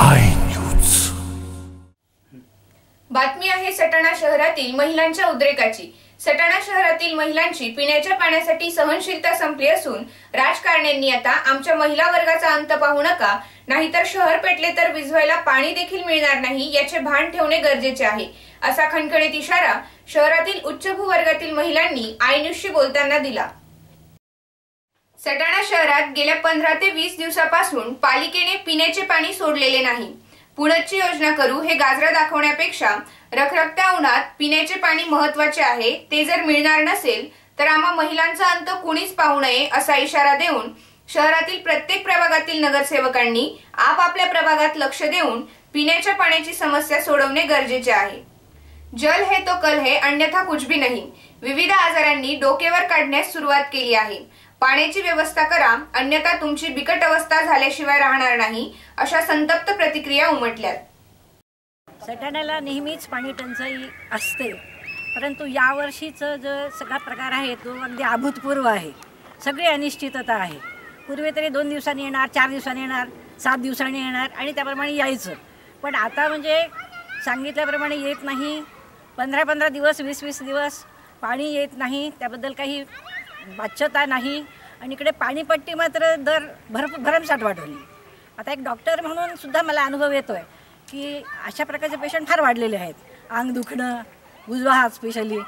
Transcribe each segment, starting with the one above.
I news बातमी आहे सटाणा शहरातील महिलांच्या उद्रेकाची. सटाणा शहरातील महिलांची पिण्याच्या पाण्यासाठी सहनशीलता संपली असून राजकारण्यांनी आता आमच्या महिला वर्गाचा अंत पाहू नका. नाहीतर शहर पेटले तर विझवायला पाणी देखील मिळणार नाही याचे भान ठेवणे गरजेचे आहे. असा खणखणीत इशारा शहरातील उच्चभू वर्गातील महिलांनी आय न्यूजशी बोलताना दिला. सटाणा शहरात गेल्या पंधरा ते वीस दिवसापासून पालिकेने पिण्याचे पाणी सोडलेले नाही. पुढची योजना करू हे गाजरा दाखवण्यापेक्षा रखरखत्या उन्हात पिण्याचे पाणी महत्त्वाचे आहे ते जर मिळणार नसेल तर आम्हा महिलांचा अंत कुणीच पाहू नये असा इशारा देऊन शहरातील प्रत्येक प्रभागातील नगरसेवकांनी आपापल्या प्रभागात लक्ष देऊन पिण्याच्या पाण्याची समस्या सोडवणे गरजेचे आहे. जल हे तो कल हे अन्यथा कुछ भी नाही. विविध आजारांनी डोकेवर काढण्यास सुरुवात केली आहे. पाण्याची व्यवस्था करा अन्यथा तुमची बिकट अवस्था झाल्याशिवाय राहणार नाही अशा संतप्त प्रतिक्रिया उमटल्यात. सटाण्याला नेहमीच पाणी टंचाई असते परंतु यावर्षीचं जो सगळा प्रकार आहे तो अगदी अभूतपूर्व आहे. सगळी अनिश्चितता आहे. पूर्वी तरी दोन दिवसांनी येणार चार दिवसांनी येणार सात दिवसांनी येणार आणि त्याप्रमाणे यायचं. पण आता म्हणजे सांगितल्याप्रमाणे येत नाही. पंधरा पंधरा दिवस वीस वीस दिवस पाणी येत नाही. त्याबद्दल काही वाच्यता नाही. आणि इकडे पाणीपट्टी मात्र दर भरपूर भरमसाठ वाढवली आता एक डॉक्टर म्हणून सुद्धा मला अनुभव येतो आहे की अशा प्रकारचे पेशंट फार वाढलेले आहेत. अंग दुखणं उजवा हा स्पेशली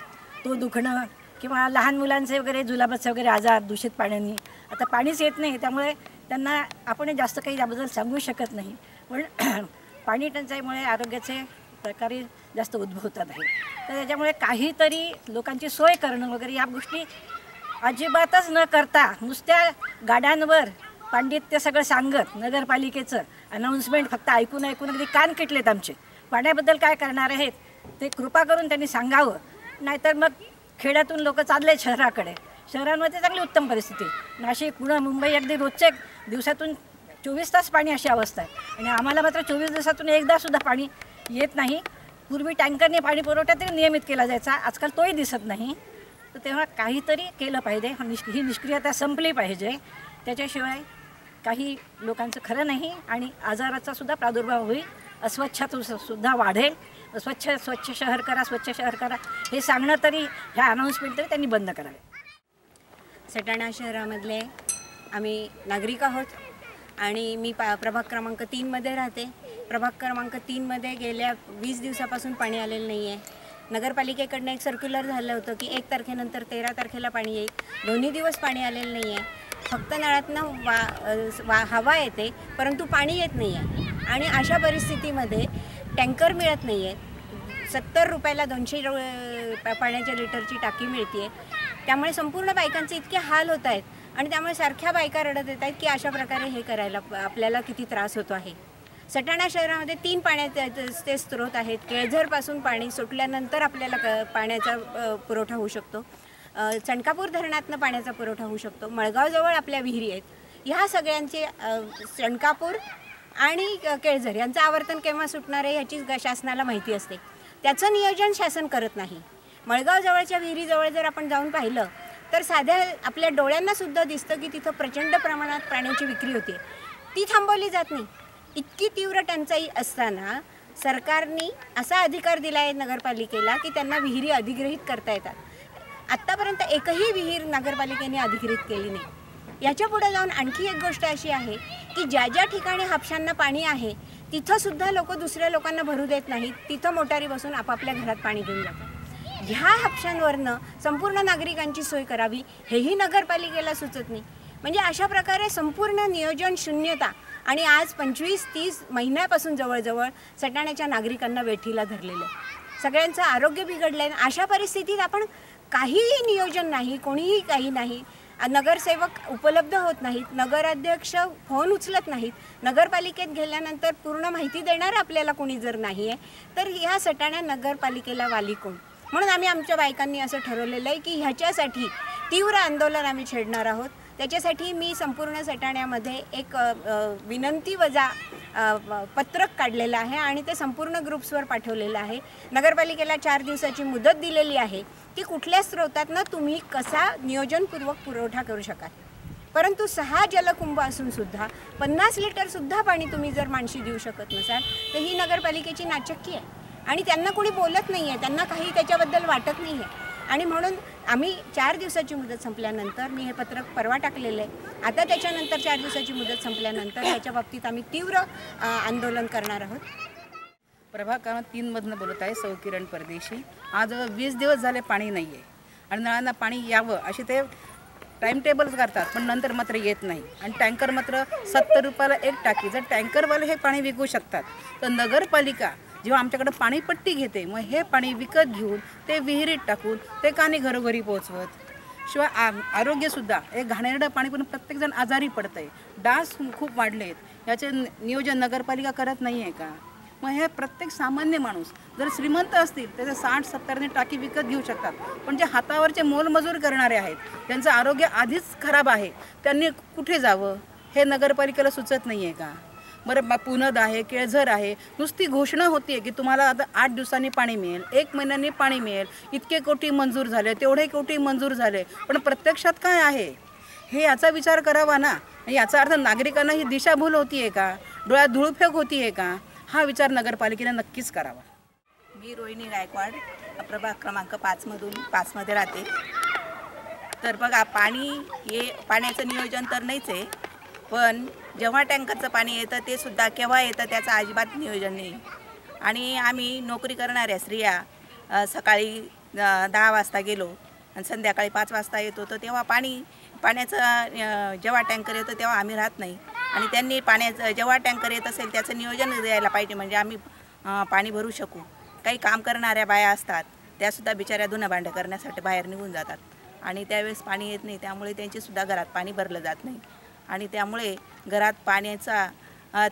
तो दुखणं किंवा लहान मुलांचे वगैरे जुलाबाचे वगैरे आजार दूषित पाण्याने. आता पाणीच येत नाही त्यामुळे त्यांना आपण जास्त काही याबद्दल सांगू शकत नाही. पण पाणी टंचाईमुळे आरोग्याचे प्रकारे जास्त उद्भवतात आहे तर त्याच्यामुळे काहीतरी लोकांची सोय करणं वगैरे या गोष्टी अजिबातच न करता नुसत्या गाड्यांवर पांडित्य सगळं सांगत नगरपालिकेचं अनाऊन्समेंट फक्त ऐकून ऐकून अगदी कान किटलेत आमचे. पाण्याबद्दल काय करणार आहेत ते कृपा करून त्यांनी सांगावं. नाहीतर मग खेड्यातून लोक चालले शहराकडे. शहरांमध्ये चांगली उत्तम परिस्थिती. नाशिक पुणे मुंबई अगदी रोजचे दिवसातून चोवीस तास पाणी अशी अवस्था आहे. आणि आम्हाला मात्र चोवीस दिवसातून एकदासुद्धा पाणी येत नाही. पूर्वी टँकरने पाणी पुरवठा तरी नियमित केला जायचा. आजकाल तोही दिसत नाही. तर तेव्हा काहीतरी केलं पाहिजे. हा निष् ही निष्क्रियता संपली पाहिजे. त्याच्याशिवाय काही लोकांचं खरं नाही आणि आजाराचा सुद्धा प्रादुर्भाव होईल. अस्वच्छता सुद्धा वाढेल. स्वच्छ स्वच्छ शहर करा स्वच्छ शहर करा. हे सांगणं तरी ह्या अनाऊन्समेंट तरी त्यांनी बंद करावे. सटाणा शहरामधले आम्ही नागरिक आहोत आणि मी पा प्रभाग क्रमांक तीनमध्ये राहते. प्रभाग क्रमांक तीनमध्ये गेल्या वीस दिवसापासून पाणी आलेलं नाही आहे नगरपालिकेकडनं एक सर्क्युलर झालं होतं की एक तारखेनंतर तेरा तारखेला पाणी येईल. दोन्ही दिवस पाणी आलेलं नाही आहे फक्त नळातनं वा वा हवा येते परंतु पाणी येत नाही आहे आणि अशा परिस्थितीमध्ये टँकर मिळत नाही आहेत सत्तर रुपयाला दोनशे रु- पाण्याच्या लिटरची टाकी मिळते त्यामुळे संपूर्ण बायकांचे इतके हाल होत आहेत आणि त्यामुळे सारख्या बायका रडत येत आहेत की अशा प्रकारे हे करायला आपल्याला किती त्रास होतो आहे. सटाणा शहरामध्ये तीन पाण्याचे स्रोत आहेत. केळझरपासून पाणी सुटल्यानंतर आपल्याला क पाण्याचा पुरवठा होऊ शकतो. चणकापूर धरणातनं पाण्याचा पुरवठा होऊ शकतो. मळगावजवळ आपल्या विहिरी आहेत. ह्या सगळ्यांचे चणकापूर आणि क- केळझर यांचं आवर्तन केव्हा सुटणार आहे ह्याची ग- शासनाला माहिती असते. त्याचं नियोजन शासन करत नाही. मळगावजवळच्या विहिरीजवळ जर आपण जाऊन पाहिलं तर साध्या आपल्या डोळ्यांनासुद्धा दिसतं की तिथं प्रचंड प्रमाणात पाण्याची विक्री होते. ती थांबवली जात नाही. इतकी तीव्र टंचाई असताना सरकारने असा अधिकार दिला आहे नगरपालिकेला की त्यांना विहिरी अधिग्रहित करता येतात. आत्तापर्यंत एकही विहीर नगरपालिकेने अधिग्रहित केली नाही. याच्यापुढे जाऊन आणखी एक गोष्ट अशी आहे की ज्या ज्या ठिकाणी हापशांना पाणी आहे तिथंसुद्धा लोक दुसऱ्या लोकांना भरू देत नाहीत. तिथं मोटारी बसून आपापल्या घरात पाणी घेऊन जातात. ह्या हापशांवरनं संपूर्ण नागरिकांची सोय करावी हेही नगरपालिकेला सुचत नाही. म्हणजे अशा प्रकारे संपूर्ण नियोजन शून्यता आणि आज पंचवीस तीस महिन्यापासून जवळजवळ सटाण्याच्या नागरिकांना वेठीला धरलेलं आहे. सगळ्यांचं आरोग्य बिघडलं आहे अशा परिस्थितीत आपण काहीही नियोजन नाही कोणीही काही नाही नगरसेवक उपलब्ध होत नाहीत नगराध्यक्ष फोन उचलत नाहीत नगरपालिकेत गेल्यानंतर पूर्ण माहिती देणार आपल्याला कोणी जर नाही आहे तर ह्या सटाण्या नगरपालिकेला वाली कोण? म्हणून आम्ही आमच्या बायकांनी असं ठरवलेलं आहे की ह्याच्यासाठी तीव्र आंदोलन आम्ही छेडणार आहोत. त्याच्यासाठी मी संपूर्ण सटाण्यामध्ये एक विनंती वजा पत्रक काढलेलं आहे आणि ते संपूर्ण ग्रुप्सवर पाठवलेलं आहे. नगरपालिकेला चार दिवसाची मुदत दिलेली आहे की कुठल्या स्रोतातनं तुम्ही कसा नियोजनपूर्वक पुरवठा करू शकाल? परंतु सहा जलकुंभ असूनसुद्धा पन्नास लिटरसुद्धा पाणी तुम्ही जर माणशी देऊ शकत नसाल तर ही नगरपालिकेची नाचक्की आहे. आणि त्यांना कोणी बोलत नाही आहे त्यांना काही त्याच्याबद्दल वाटत नाही आहे आणि म्हणून आम्ही चार दिवसाची मुदत संपल्यानंतर मी हे पत्रक परवा टाकलेलं आहे. आता त्याच्यानंतर चार दिवसाची मुदत संपल्यानंतर ह्याच्या बाबतीत आम्ही तीव्र आंदोलन करणार आहोत. प्रभाग क्रमांक तीनमधनं बोलत आहे सौ किरण परदेशी. आज वीस दिवस झाले पाणी नाही आहे आणि नळांना पाणी यावं असे ते टाईम टेबल्स करतात पण नंतर मात्र येत नाही. आणि टँकर मात्र सत्तर रुपयाला एक टाकी. जर टँकरवाले हे पाणी विकू शकतात तर नगरपालिका जेव्हा आमच्याकडे पाणीपट्टी घेते मग हे पाणी विकत घेऊन ते विहिरीत टाकून ते काने घरोघरी पोचवत शिवाय आ आरोग्यसुद्धा एक घाणेरडं पाणी पण प्रत्येकजण आजारी पडतं आहे डास खूप वाढले आहेत याचे नियोजन नगरपालिका करत नाही आहे का? मग हे प्रत्येक सामान्य माणूस जर श्रीमंत असतील तर ते साठ सत्तरने टाकी विकत घेऊ शकतात. पण जे हातावरचे मोलमजूर करणारे आहेत त्यांचं आरोग्य आधीच खराब आहे. त्यांनी कुठे जावं? हे नगरपालिकेला सुचत नाही आहे का? बरं बा- पुनद आहे केळझर आहे नुसती घोषणा होती आहे की तुम्हाला आता आठ दिवसांनी पाणी मिळेल एक महिन्यानी पाणी मिळेल इतके कोटी मंजूर झाले तेवढे कोटी मंजूर झाले पण प्रत्यक्षात काय आहे? हे याचा विचार करावा ना. याचा अर्थ नागरिकांना ही दिशाभूल होती आहे का? डोळ्यात धुळफेक होती आहे का? हा विचार नगरपालिकेने नक्कीच करावा. मी रोहिणी गायकवाड प्रभाग क्रमांक पाचमधून पाचमध्ये राहते. तर बघा पाणी हे पाण्याचं नियोजन तर नाहीच आहे पण जेव्हा टँकरचं पाणी येतं ते सुद्धा केव्हा येतं त्याचं अजिबात नियोजन नाही. आणि आम्ही नोकरी करणाऱ्या स्त्रिया सकाळी दहा वाजता गेलो आणि संध्याकाळी पाच वाजता येतो तर तेव्हा पाणी पाण्याचं जेव्हा टँकर येतो तेव्हा आम्ही राहत नाही. आणि त्यांनी पाण्याचं जेव्हा टँकर येत असेल त्याचं नियोजन द्यायला पाहिजे म्हणजे आम्ही पाणी भरू शकू. काही काम करणाऱ्या बाया असतात त्यासुद्धा बिचाऱ्या धुणं भांडं करण्यासाठी बाहेर निघून जातात. आणि त्यावेळेस पाणी येत नाही त्यामुळे त्यांचीसुद्धा घरात पाणी भरलं जात नाही. आणि त्यामुळे घरात पाण्याचा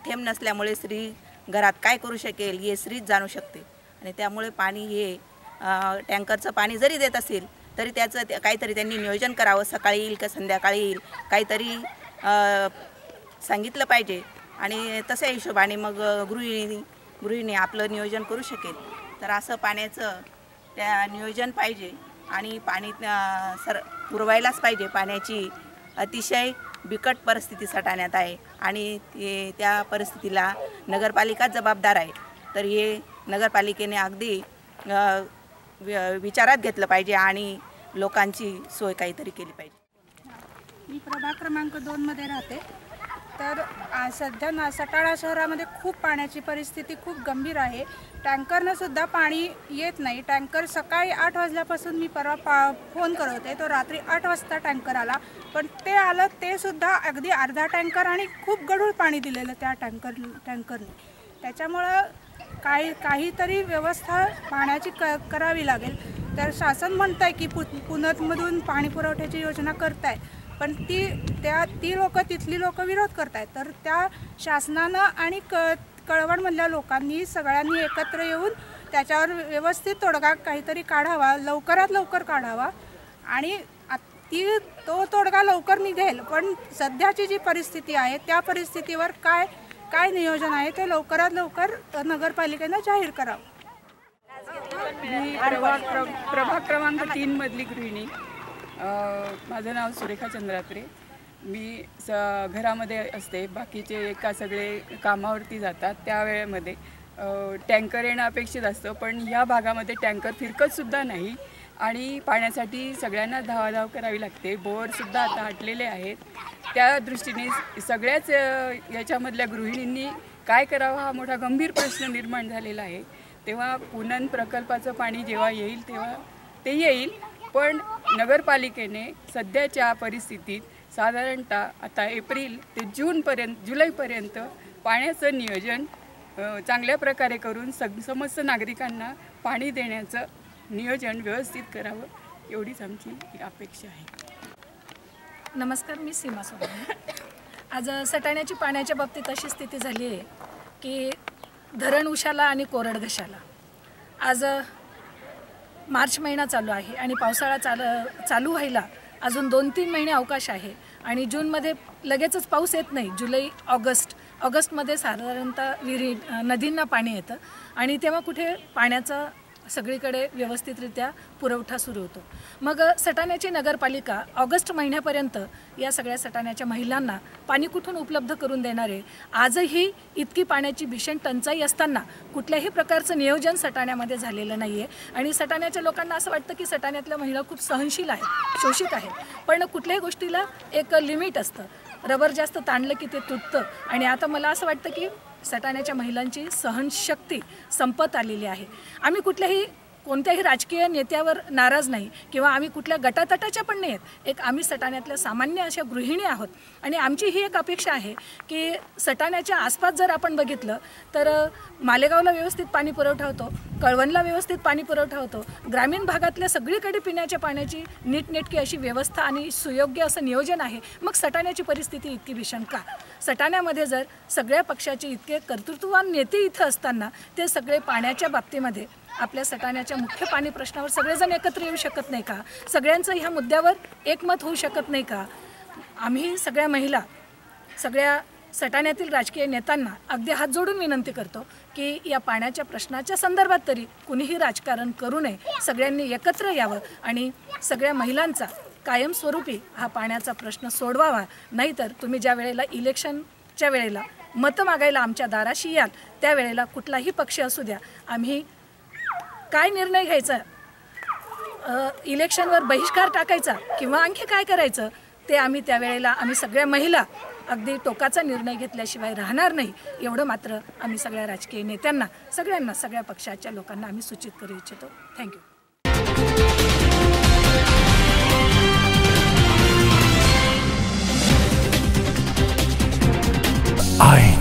थेंब नसल्यामुळे स्त्री घरात काय करू शकेल हे स्त्रीच जाणू शकते. आणि त्यामुळे पाणी हे टँकरचं पाणी जरी देत असेल तरी त्याचं ते- काहीतरी त्यांनी नियोजन करावं. सकाळी येईल का संध्याकाळी येईल काहीतरी सांगितलं पाहिजे. आणि तशा हिशोबाने मग गृहिणी गृहिणी आपलं नियोजन करू शकेल. तर असं पाण्याचं त्या नियोजन पाहिजे. आणि पाणी सर पुरवायलाच पाहिजे. पाण्याची अतिशय बिकट परिस्थिती सटाण्यात आहे आणि ते त्या परिस्थितीला नगरपालिकाच जबाबदार आहे. तर हे नगरपालिकेने अगदी वि- विचारात घेतलं पाहिजे आणि लोकांची सोय काहीतरी केली पाहिजे. मी प्रभाग क्रमांक दोनमध्ये राहते. तर सध्या ना सटाळा शहरामध्ये खूप पाण्याची परिस्थिती खूप गंभीर आहे. टँकरनंसुद्धा पाणी येत नाही. टँकर सकाळी आठ वाजल्यापासून मी परवा पा फोन करत होते. तो रात्री आठ वाजता टँकर आला. पण ते आलं ते सुद्धा अगदी अर्धा टँकर आणि खूप गढूळ पाणी दिलेलं त्या टँकर टँकरने. त्याच्यामुळं काही काहीतरी व्यवस्था पाण्याची क करावी लागेल. तर शासन म्हणत आहे की पु पुनतमधून पाणी पुरवठ्याची योजना करताय. पण ती त्या ती लोक तिथली लोक विरोध करत आहेत तर त्या शासनानं आणि क कळवणमधल्या लोकांनी सगळ्यांनी एकत्र येऊन त्याच्यावर व्यवस्थित तोडगा काहीतरी काढावा लवकरात लवकर काढावा. आणि ती तो तोडगा लवकर निघेल पण सध्याची जी परिस्थिती आहे त्या परिस्थितीवर काय काय नियोजन आहे ते लवकरात लवकर नगरपालिकेनं जाहीर करावं. मी प्रभाग प्र प्रभाग क्रमांक तीनमधली गृहिणी. माझं नाव सुरेखा चंद्रात्रे. मी स घरामध्ये असते. बाकीचे का सगळे कामावरती जातात त्या वेळेमध्ये. टँकर येणं अपेक्षित असतं पण ह्या भागामध्ये टँकर फिरकतसुद्धा नाही आणि पाण्यासाठी सगळ्यांना धावाधाव करावी लागते. बोअरसुद्धा आता हटलेले आहेत. त्या दृष्टीने सगळ्याच याच्यामधल्या गृहिणींनी काय करावं हा मोठा गंभीर प्रश्न निर्माण झालेला आहे. तेव्हा पुनन प्रकल्पाचं पाणी जेव्हा येईल तेव्हा ते येईल. पण नगरपालिकेने सध्याच्या परिस्थितीत साधारणतः आता एप्रिल ते जूनपर्यंत जुलैपर्यंत पाण्याचं नियोजन चांगल्या प्रकारे करून सग समस्त नागरिकांना पाणी देण्याचं नियोजन व्यवस्थित करावं एवढीच आमची अपेक्षा आहे. नमस्कार मी सीमा सोनवणे आज सटाण्याची पाण्याच्या बाबतीत अशी स्थिती झाली आहे की धरण उशाला आणि कोरड घशाला आज मार्च महिना चालू आहे आणि पावसाळा चाल चालू व्हायला अजून दोन तीन महिने अवकाश आहे. आणि जूनमध्ये लगेचच पाऊस येत नाही. जुलै ऑगस्ट ऑगस्टमध्ये साधारणतः विहिरी नदींना पाणी येतं. आणि तेव्हा कुठे पाण्याचं सगळीकडे व्यवस्थितरित्या पुरवठा सुरू होतो. मग सटाण्याची नगरपालिका ऑगस्ट महिन्यापर्यंत या सगळ्या सटाण्याच्या महिलांना पाणी कुठून उपलब्ध करून देणारे आजही इतकी पाण्याची भीषण टंचाई असताना कुठल्याही प्रकारचं नियोजन सटाण्यामध्ये झालेलं नाही आहे आणि सटाण्याच्या लोकांना असं वाटतं की सटाण्यातल्या महिला खूप सहनशील आहेत शोषित आहेत. पण कुठल्याही गोष्टीला एक लिमिट असतं. रबर जास्त ताणलं की ते तुटतं. आणि आता मला असं वाटतं की सटाण्याच्या महिलांची सहनशक्ती संपत आलेली आहे. आम्ही कुठल्याही कोणत्याही राजकीय नेत्यावर नाराज नाही किंवा आम्ही कुठल्या गटातटाच्या पण नाही आहेत एक आम्ही सटाण्यातल्या सामान्य अशा गृहिणी आहोत. आणि आमची ही एक अपेक्षा आहे की सटाण्याच्या आसपास जर आपण बघितलं तर मालेगावला व्यवस्थित पाणी पुरवठा होतो कळवणला व्यवस्थित पाणी पुरवठा होतो. ग्रामीण भागातल्या सगळीकडे पिण्याच्या पाण्याची नीटनेटकी अशी व्यवस्था आणि सुयोग्य असं नियोजन आहे. मग सटाण्याची परिस्थिती इतकी भीषण का? सटाण्यामध्ये जर सगळ्या पक्षाचे इतके कर्तृत्ववान नेते इथं असताना ते सगळे पाण्याच्या बाबतीमध्ये आपल्या सटाण्याच्या मुख्य पाणी प्रश्नावर सगळेजण एकत्र येऊ शकत नाही का? सगळ्यांचं ह्या मुद्द्यावर एकमत होऊ शकत नाही का? आम्ही सगळ्या महिला सगळ्या सटाण्यातील राजकीय नेत्यांना अगदी हात जोडून विनंती करतो की या पाण्याच्या प्रश्नाच्या संदर्भात तरी कुणीही राजकारण करू नये. सगळ्यांनी एकत्र यावं आणि सगळ्या महिलांचा कायमस्वरूपी हा पाण्याचा प्रश्न सोडवावा. नाहीतर तुम्ही ज्या वेळेला इलेक्शनच्या वेळेला मतं मागायला आमच्या दाराशी याल त्यावेळेला कुठलाही पक्ष असू द्या. आम्ही काय निर्णय घ्यायचा? इलेक्शनवर बहिष्कार टाकायचा किंवा आणखी काय करायचं ते आम्ही त्यावेळेला आम्ही सगळ्या महिला अगदी टोकाचा निर्णय घेतल्याशिवाय राहणार नाही एवढं मात्र आम्ही सगळ्या राजकीय नेत्यांना सगळ्यांना सगळ्या पक्षाच्या लोकांना आम्ही सूचित करू इच्छितो. Thank you I